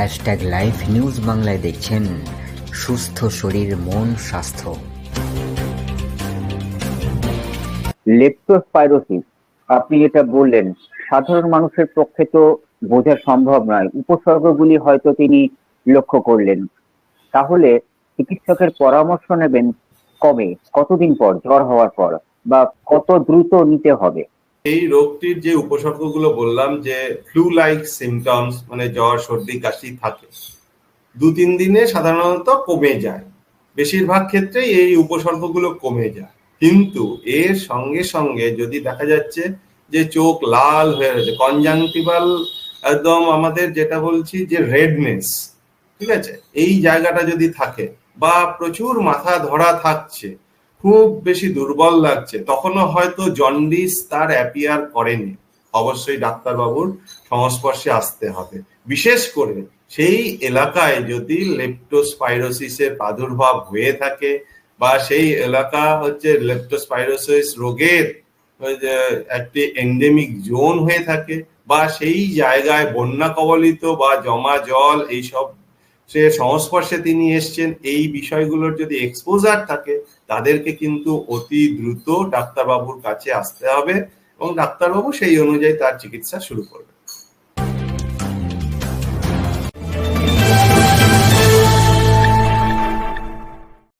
Hashtag live news বাংলায় দেখছেন সুস্থ শরীর, মন, স্বাস্থ্য। লেপ্টোস্পাইরোসিস, আপনি এটা বললেন, সাধারণ মানুষের পক্ষে তো বোঝা সম্ভব নয়। উপসর্গগুলি হয়তো তিনি লক্ষ্য করলেন। তাহলে চিকিৎসকের পরামর্শ নেবেন কবে? কতদিন পর? জ্বর হওয়ার পর? বা কত দ্রুত নিতে হবে? এই রোগটির যে উপসর্গগুলো বললাম, যে ফ্লু লাইক সিমটমস মানে জ্বর, সর্দি, কাশি থাকে, দু তিন দিনে সাধারণত কমে যায়। বেশিরভাগ ক্ষেত্রেই এই উপসর্গগুলো কমে যায়। কিন্তু এর সঙ্গে সঙ্গে যদি দেখা যাচ্ছে যে চোখ লাল হয়ে রয়েছে কনজাংটিভাল একদম আমাদের যেটা বলছি যে রেডনেস ঠিক আছে? এই জায়গাটা যদি থাকে বা প্রচুর মাথা ধরা থাকছে খুব বেশি দুর্বল লাগছে। তখনও হয়তো জন্ডিস তার অ্যাপিয়ার করেনি। অবশ্যই ডাক্তারবাবুর সংস্পর্শে আসতে হবে। বিশেষ করে সেই এলাকায় যদি লেপ্টোস্পাইরোসিসের প্রাদুর্ভাব হয়ে থাকে বা সেই এলাকা হচ্ছে লেপ্টোস্পাইরোসিস রোগের একটি এন্ডেমিক জোন হয়ে থাকে বা সেই জায়গায় বন্যা কবলিত বা জমা জল এইসব সে সংস্পর্শে তিনি এসছেন, এই বিষয়গুলোর যদি এক্সপোজার থাকে, তাদেরকে কিন্তু অতি দ্রুত ডাক্তারবাবুর কাছে আসতে হবে এবং ডাক্তারবাবু সেই অনুযায়ী তার চিকিৎসা শুরু করবে